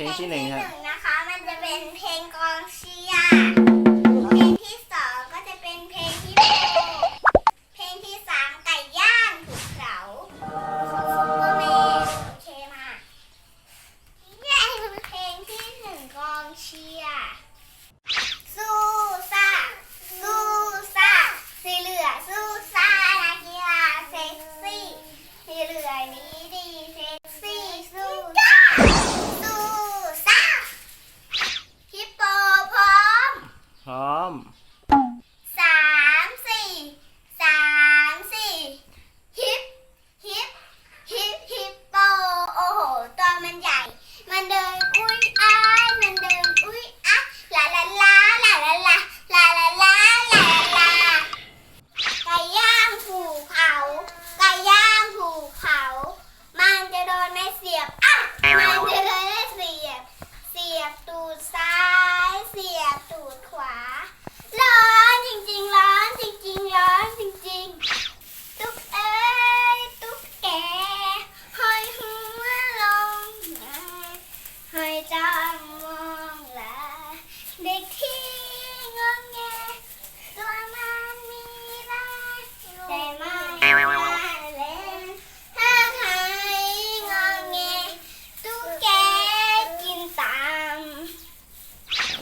พลงที่หนึ่งครับนะคะ มันจะเป็นเพลงกองเชียร์เพลงที่สองก็จะเป็นเพลงที่โปเพลงที่สามไก่ย่างถูกเขาของซุปเปอร์แมนโอเคมาเพลงที่หนึ่งกองเชียร์ ยบตูดซ้าย เสียบตูดขวา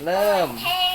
เริ่มเพล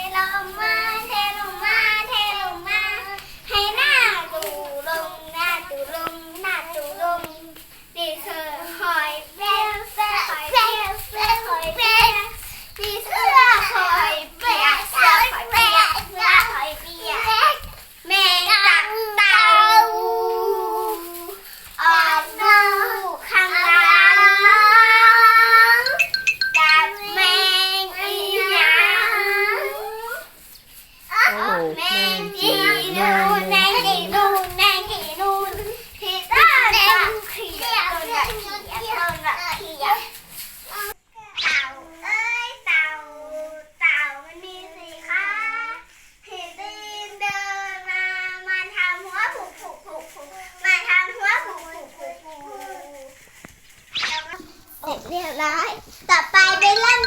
เรียบร้อย ต่อไปไปเล่น